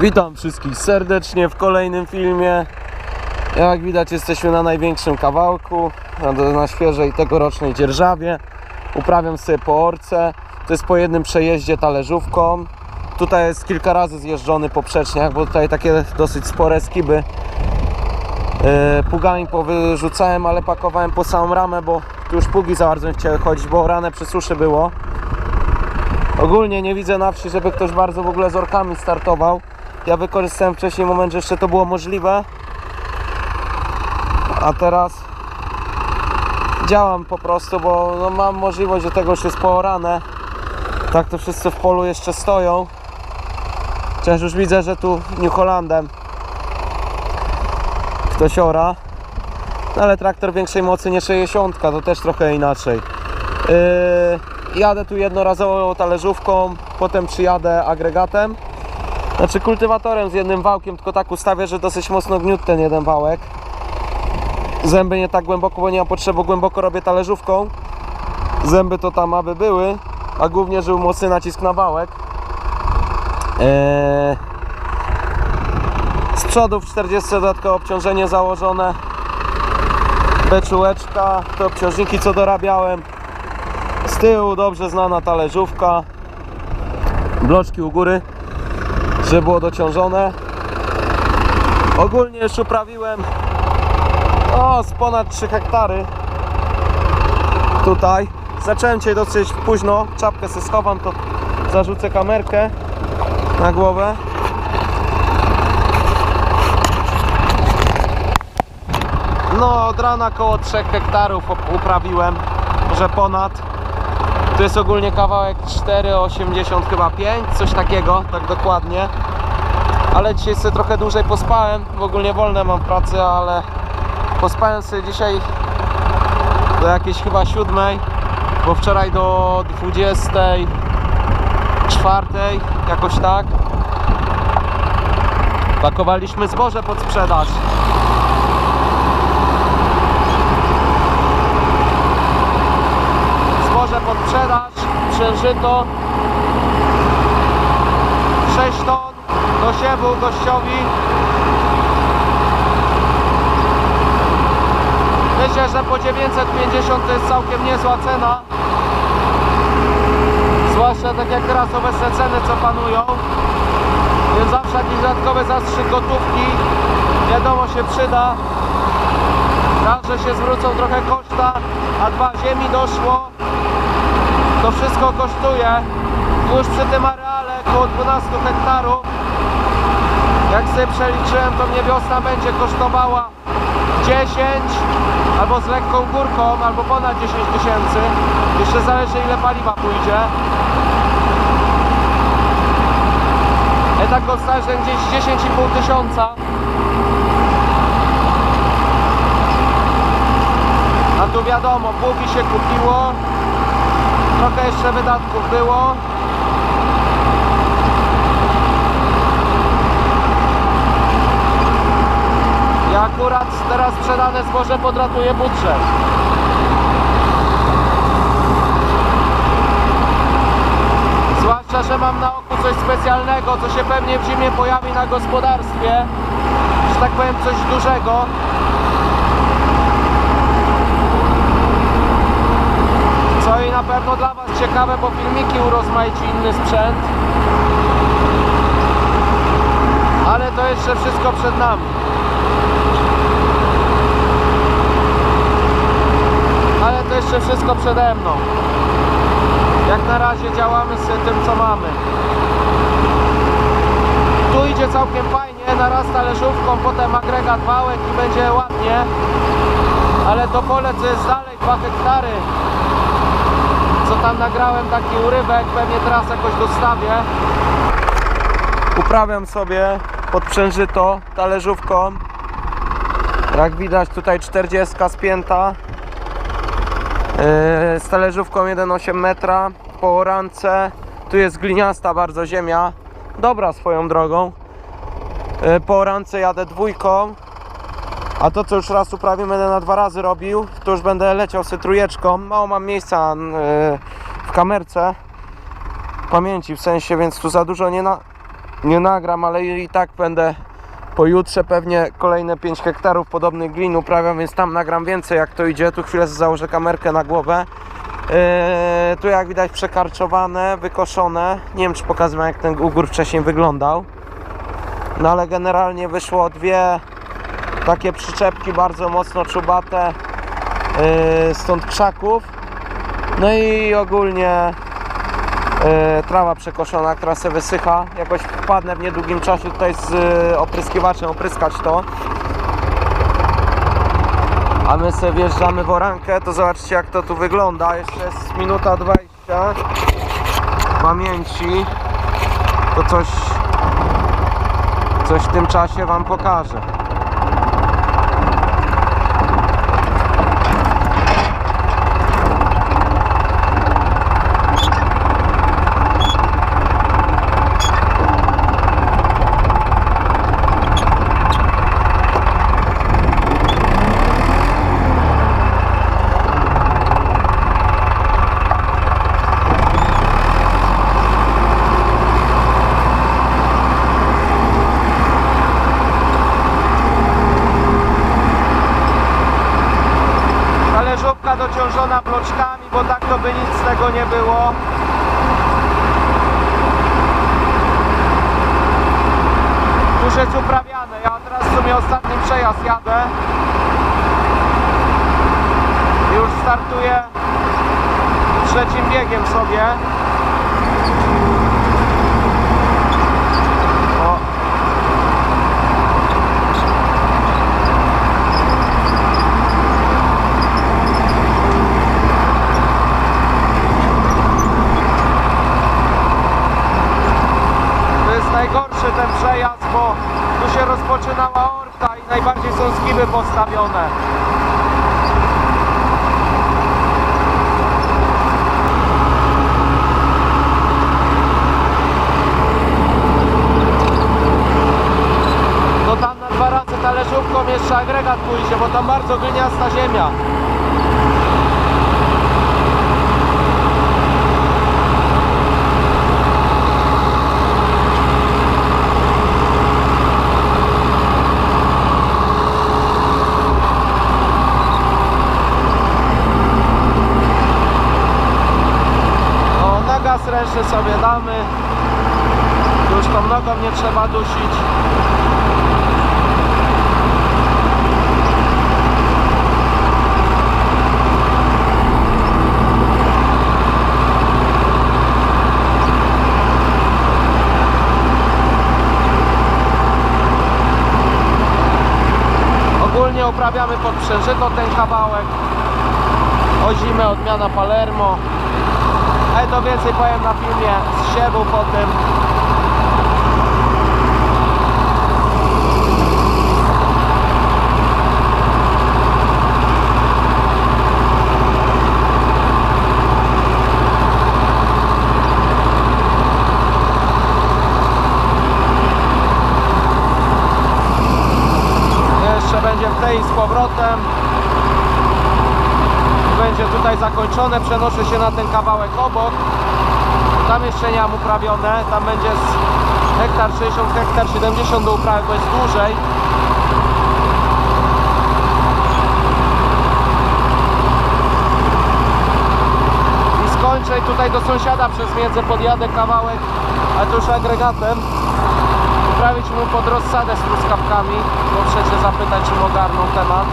Witam wszystkich serdecznie w kolejnym filmie. Jak widać jesteśmy na największym kawałku, na, świeżej tegorocznej dzierżawie. Uprawiam sobie po orce. To jest po jednym przejeździe talerzówką. Tutaj jest kilka razy zjeżdżony poprzeczniak, bo tutaj takie dosyć spore skiby. Yy, pługami powyrzucałem, ale pakowałem po samą ramę, bo tu już pługi za bardzo nie chciały chodzić, bo rane przy suszy było. Ogólnie nie widzę na wsi, żeby ktoś bardzo w ogóle z orkami startował. Ja wykorzystałem wcześniej moment, że jeszcze to było możliwe. A teraz działam po prostu, bo no mam możliwość do tego, już jest poorane. Tak to wszyscy w polu jeszcze stoją. Chociaż już widzę, że tu New Hollandem ktoś ora. No ale traktor większej mocy nie 60, to też trochę inaczej. Yy, jadę tu jednorazowo talerzówką, potem przyjadę agregatem. Znaczy kultywatorem z jednym wałkiem, tylko tak ustawię, że dosyć mocno gniótł ten jeden wałek. Zęby nie tak głęboko, bo nie mam potrzeby, bo głęboko robię talerzówką. Zęby to tam aby były, a głównie, żeby mocny nacisk na wałek. Eee... Z przodu w 40 dodatkowe obciążenie założone. Beczułeczka, te obciążniki co dorabiałem. Z tyłu dobrze znana talerzówka. Bloczki u góry, żeby było dociążone. Ogólnie już uprawiłem o, z ponad 3 hektary. Tutaj. Zacząłem dzisiaj dosyć późno. Czapkę sobie schowam, to zarzucę kamerkę na głowę. No, od rana około 3 hektarów uprawiłem, może ponad. Tu jest ogólnie kawałek 4,80 chyba 5, coś takiego, tak dokładnie. Ale dzisiaj sobie trochę dłużej pospałem, w ogóle wolne mam pracy, ale pospałem sobie dzisiaj do jakiejś chyba 7, bo wczoraj do 24, jakoś tak. Pakowaliśmy zboże pod sprzedaż. Zboże pod sprzedaż, przężyto 6 ton do siewu gościowi. Myślę, że po 950 to jest całkiem niezła cena. Zwłaszcza tak jak teraz obecne ceny co panują. Więc zawsze jakiś dodatkowy zastrzyk gotówki. Wiadomo się przyda. Raz, że się zwrócą trochę koszta A dwa, ziemi doszło. To wszystko kosztuje. Już przy tym areale około 12 hektarów Jak sobie przeliczyłem to mnie wiosna będzie kosztowała 10 albo z lekką górką, albo ponad 10 tysięcy. Jeszcze zależy ile paliwa pójdzie. Ja tak obstawiam gdzieś 10,5 tysiąca. A tu wiadomo, pługi się kupiło. Trochę jeszcze wydatków było. I akurat teraz sprzedane zboże podratuje budżet. Zwłaszcza, że mam na oku coś specjalnego, co się pewnie w zimie pojawi na gospodarstwie. Że tak powiem coś dużego. Co i na pewno dla Was ciekawe, bo filmiki urozmaici inny sprzęt. Ale to jeszcze wszystko przed nami. Ale to jeszcze wszystko przede mną. Jak na razie działamy z tym co mamy. Tu idzie całkiem fajnie, naraz talerzówką, potem agregat wałek i będzie ładnie. Ale to pole co jest dalej, 2 hektary. Co tam nagrałem taki urywek, pewnie teraz jakoś dostawię. Uprawiam sobie pod przężyto talerzówką. Jak widać tutaj 40 spięta. Yy, z talerzówką 1,8 metra po orance. Tu jest gliniasta bardzo ziemia. Dobra swoją drogą. Yy, Po orance jadę dwójką. A to co już raz uprawię będę na dwa razy robił. To już będę leciał sobie trójeczką. Mało mam miejsca yy, w kamerce. Pamięci w sensie, więc tu za dużo nie na... nie nagram, ale i tak będę pojutrze pewnie kolejne 5 hektarów podobnych glin uprawiam, więc tam nagram więcej jak to idzie. Tu chwilę założę kamerkę na głowę. Yy, tu jak widać przekarczowane, wykoszone. Nie wiem czy pokazywałem jak ten ugór wcześniej wyglądał. No ale generalnie wyszło dwie takie przyczepki bardzo mocno czubate yy, stąd krzaków. No i ogólnie trawa przekoszona, która se wysycha. Jakoś wpadnę w niedługim czasie tutaj z yy, opryskiwaczem opryskać to. A my sobie wjeżdżamy w orankę, to zobaczcie jak to tu wygląda. Jeszcze jest minuta 20 pamięci. To coś, coś w tym czasie Wam pokażę. Talerzówka dociążona bloczkami, bo tak to by nic z tego nie było. Już jest uprawiane. Ja teraz w sumie ostatni przejazd jadę. Już startuję trzecim biegiem sobie. To jest najgorszy ten przejazd, bo tu się rozpoczynała orta i najbardziej są skiby postawione. No tam na dwa razy talerzówką jeszcze agregat pójdzie, bo tam bardzo gliniasta ziemia. No, na gaz ręczny sobie damy. Już tą nogą nie trzeba dusić. Ogólnie uprawiamy pod przężyto ten kawałek. O zimę odmiana Palermo. Ale to więcej powiem na filmie z siewu po tym. Jeszcze będzie w tej z powrotem będzie tutaj przenoszę się na ten kawałek obok. Tam jeszcze nie mam uprawione, tam będzie hektar 60, hektar 70 do uprawy, bo jest dłużej. I skończę tutaj do sąsiada przez między podjadę kawałek, ale to już agregatem. Uprawić mu pod rozsadę z truskawkami, bo przecież zapytać, czy ogarną temat.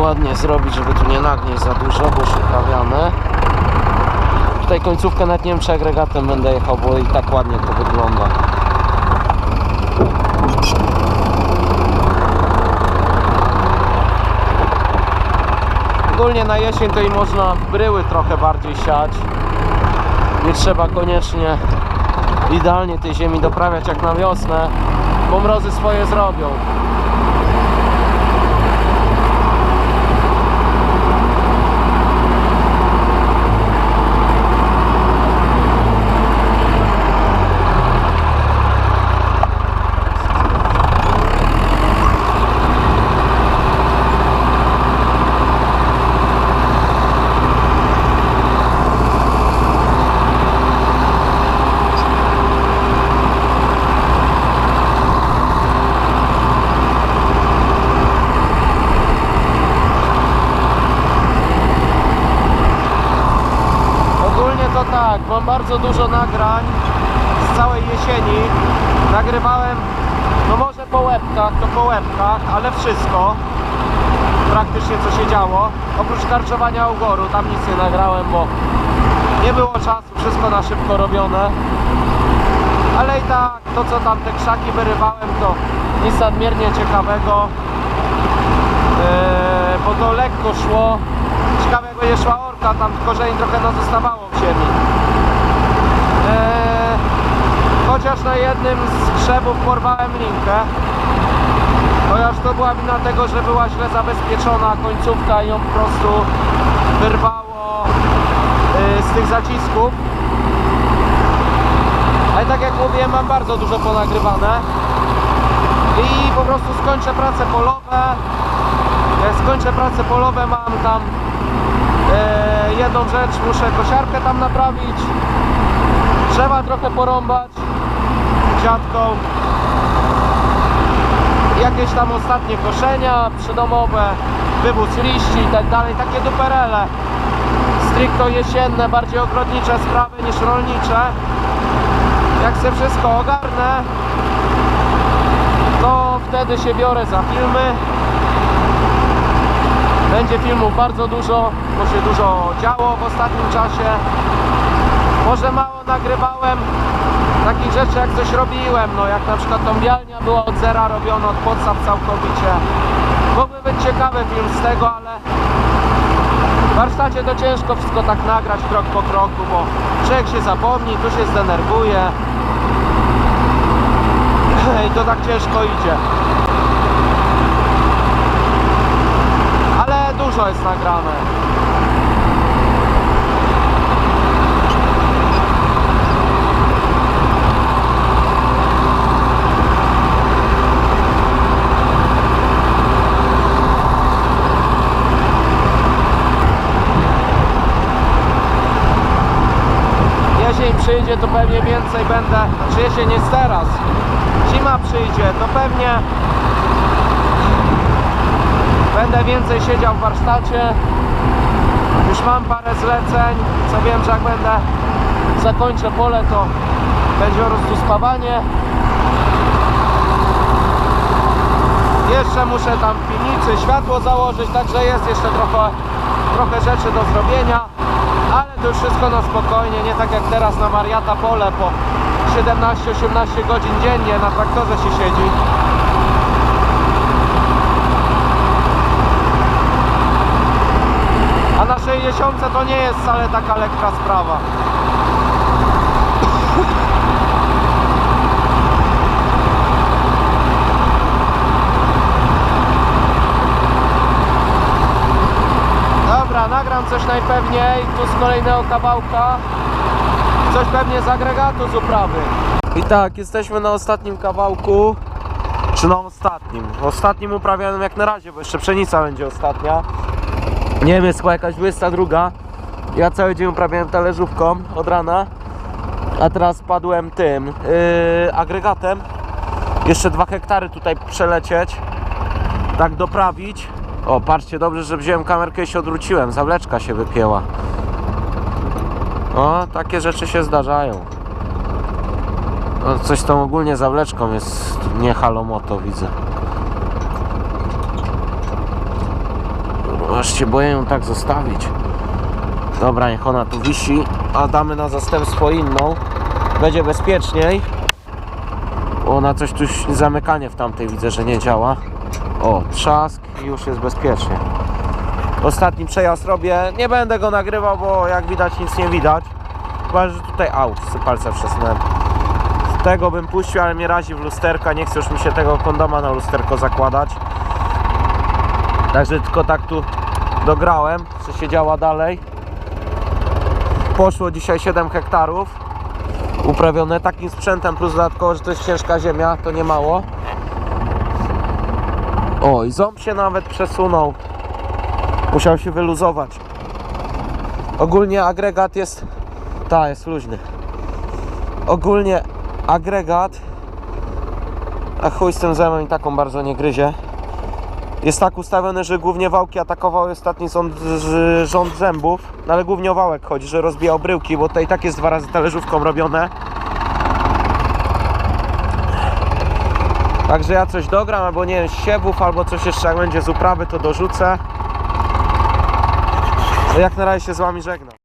Ładnie zrobić, żeby tu nie nagnieść za dużo, bo uprawiane. Tutaj końcówkę nawet nie wiem czy agregatem będę jechał, bo i tak ładnie to wygląda. Ogólnie na jesień to można bryły trochę bardziej siać. Nie trzeba koniecznie idealnie tej ziemi doprawiać jak na wiosnę, bo mrozy swoje zrobią. Ogólnie to tak, mam bardzo dużo nagrań z całej jesieni. Nagrywałem, no może po łebkach, to po łebkach, ale wszystko. Praktycznie co się działo. Oprócz karczowania ugoru, tam nic nie nagrałem, bo nie było czasu, wszystko na szybko robione. Ale i tak, to co tam te krzaki wyrywałem, to nic nadmiernie ciekawego. Eee, bo to lekko szło. Ciekawe jak będzie szła orka, tam korzeni trochę nam zostawało w ziemi. Eee, chociaż na jednym z krzewów porwałem linkę. Chociaż to była wina tego, że była źle zabezpieczona końcówka i ją po prostu wyrwało yy, z tych zacisków. Ale tak jak mówiłem, mam bardzo dużo ponagrywane. I po prostu skończę prace polowe. Jak skończę prace polowe, mam tam e, jedną rzecz, muszę kosiarkę tam naprawić. Trzeba trochę porąbać Jakieś tam ostatnie koszenia przydomowe, wywóz liści i tak dalej, takie duperele. Stricto jesienne, bardziej ogrodnicze sprawy niż rolnicze. Jak się wszystko ogarnę, to wtedy się biorę za filmy. Będzie filmów bardzo dużo, bo się dużo działo w ostatnim czasie. Może mało nagrywałem takich rzeczy jak coś robiłem, no jak na przykład tą bialnia była od zera robiona, od podstaw całkowicie. Mógłby być ciekawy film z tego, ale w warsztacie to ciężko wszystko tak nagrać krok po kroku, bo człowiek się zapomni, tu się zdenerwuje i to tak ciężko idzie. Ale dużo jest nagrane. Jesień przyjdzie, to pewnie więcej będę, czy jesień jest teraz. Zima przyjdzie, to pewnie Będę więcej siedział w warsztacie. Już mam parę zleceń, co wiem, że jak będę zakończę pole, to będzie po prostu spawanie. Jeszcze muszę tam w piwnicy światło założyć, także jest jeszcze trochę, trochę rzeczy do zrobienia. Ale to już wszystko na spokojnie, nie tak jak teraz na Mariata pole po 17-18 godzin dziennie na traktorze się siedzi. A na 60 to nie jest wcale taka lekka sprawa. Dobra, nagram coś najpewniej, tu z kolejnego kawałka. Coś pewnie z agregatu z uprawy. I tak, jesteśmy na ostatnim kawałku. Czy na ostatnim? Ostatnim uprawianym jak na razie, bo jeszcze pszenica będzie ostatnia. Nie wiem, jest chyba jakaś 22. Ja cały dzień uprawiałem talerzówką od rana, a teraz padłem tym yy, agregatem. Jeszcze 2 hektary tutaj przelecieć, tak doprawić. O, patrzcie, dobrze, że wziąłem kamerkę i się odwróciłem, zawleczka się wypięła. O, takie rzeczy się zdarzają. O, coś tą ogólnie zawleczką jest nie halomoto, widzę. Aż się boję ją tak zostawić. Dobra, niech ona tu wisi, a damy na zastępstwo inną. Będzie bezpieczniej. Ona coś tu, zamykanie w tamtej widzę, że nie działa. O, trzask i już jest bezpiecznie. Ostatni przejazd robię. Nie będę go nagrywał, bo jak widać nic nie widać. Chyba, że tutaj aut, palce przesunąłem. Tego bym puścił, ale mnie razi w lusterka. Nie chcę już mi się tego kondoma na lusterko zakładać. Także tylko tak tu dograłem, co się działa dalej. Poszło dzisiaj 7 hektarów uprawione takim sprzętem, plus dodatkowo, że to jest ciężka ziemia, to nie mało. O, i ząb się nawet przesunął. Musiał się wyluzować. Ogólnie agregat jest. Ta, jest luźny. Ogólnie agregat. A chuj z tym zębem i taką bardzo nie gryzie. Jest tak ustawiony, że głównie wałki atakowały ostatni rząd, rząd zębów. No ale głównie o wałek chodzi, że rozbijał bryłki, bo to i tak jest dwa razy talerzówką robione. Także ja coś dogram, albo nie wiem, siewów, albo coś jeszcze jak będzie z uprawy, to dorzucę. No jak na razie się z wami żegnam.